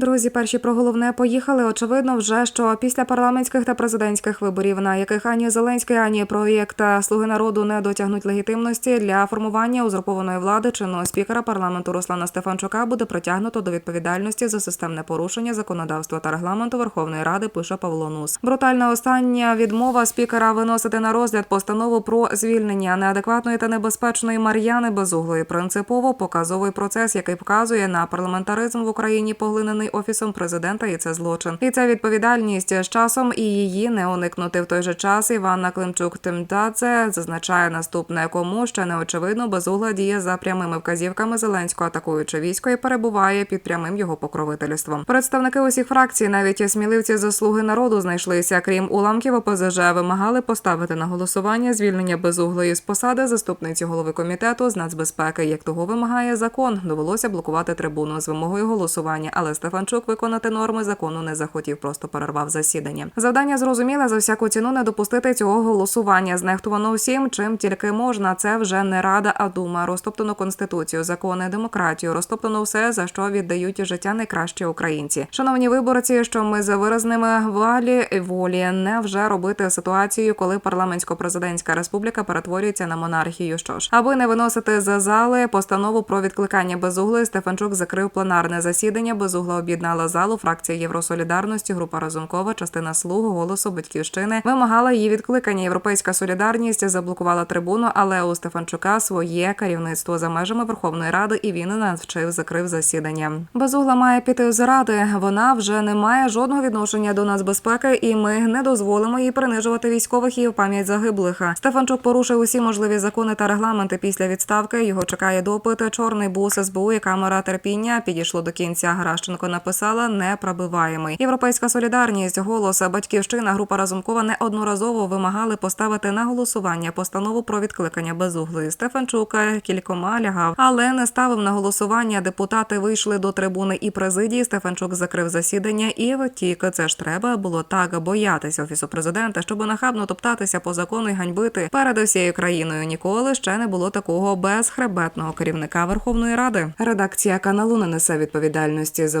Друзі, перші про головне поїхали. Очевидно, вже що після парламентських та президентських виборів, на яких ані Зеленський, ані проєкт Слуги народу не дотягнуть легітимності для формування узурпованої влади чинного спікера парламенту Руслана Стефанчука буде притягнуто до відповідальності за системне порушення законодавства та регламенту Верховної Ради. Пише Павло Нус. Брутальна остання відмова спікера виносити на розгляд постанову про звільнення неадекватної та небезпечної Мар'яни Безуглої. Принципово показовий процес, який показує на парламентаризм в Україні, поглинений офісом президента, і це злочин. І це відповідальність з часом і її не уникнути. В той же час Іванна Климчук Тимдадзе зазначає наступне, кому ще не очевидно, безугла діє за прямими вказівками Зеленського, атакуючи військо і перебуває під прямим його покровительством. Представники усіх фракцій, навіть сміливці заслуги народу, знайшлися. Крім уламків ОПЗЖ, вимагали поставити на голосування звільнення безуглої з посади заступниці голови комітету з нацбезпеки. Як того вимагає закон, довелося блокувати трибуну з вимогою голосування, але Стефанчук виконати норми закону не захотів, просто перервав засідання. Завдання зрозуміле за всяку ціну не допустити цього голосування. Знехтувано всім, чим тільки можна. Це вже не рада, а дума. Розтоптано конституцію, закони, демократію. Розтоптано все, за що віддають життя найкращі українці. Шановні виборці, що ми за виразними валі волі не вже робити ситуацію, коли парламентсько-президентська республіка перетворюється на монархію. Що ж, аби не виносити за зали постанову про відкликання безугли, Стефанчук закрив пленарне засідання. Безугла об'єднала залу. Фракція Євросолідарності, група Разумкова, частина слуг, голосу батьківщини вимагала її відкликання. Європейська солідарність заблокувала трибуну, але у Стефанчука своє керівництво за межами Верховної Ради, і він навчив закрив засідання. Безугла має піти з ради. Вона вже не має жодного відношення до нацбезпеки, і ми не дозволимо їй принижувати військових і в пам'ять загиблих. Стефанчук порушив усі можливі закони та регламенти після відставки. Його чекає допит. Чорний бус СБУ і камера терпіння підійшло до кінця. Гращенко написала непробиваємий. Європейська солідарність, голос, батьківщина, група Разумкова неодноразово вимагали поставити на голосування постанову про відкликання безугли. Стефанчука кількома лягав, але не ставив на голосування. Депутати вийшли до трибуни і президії. Стефанчук закрив засідання і втік. Це ж треба було так боятися офісу президента, щоб нахабно топтатися по закону і ганьбити перед усією країною. Ніколи ще не було такого безхребетного керівника Верховної Ради. Редакція каналу не несе відповідальності за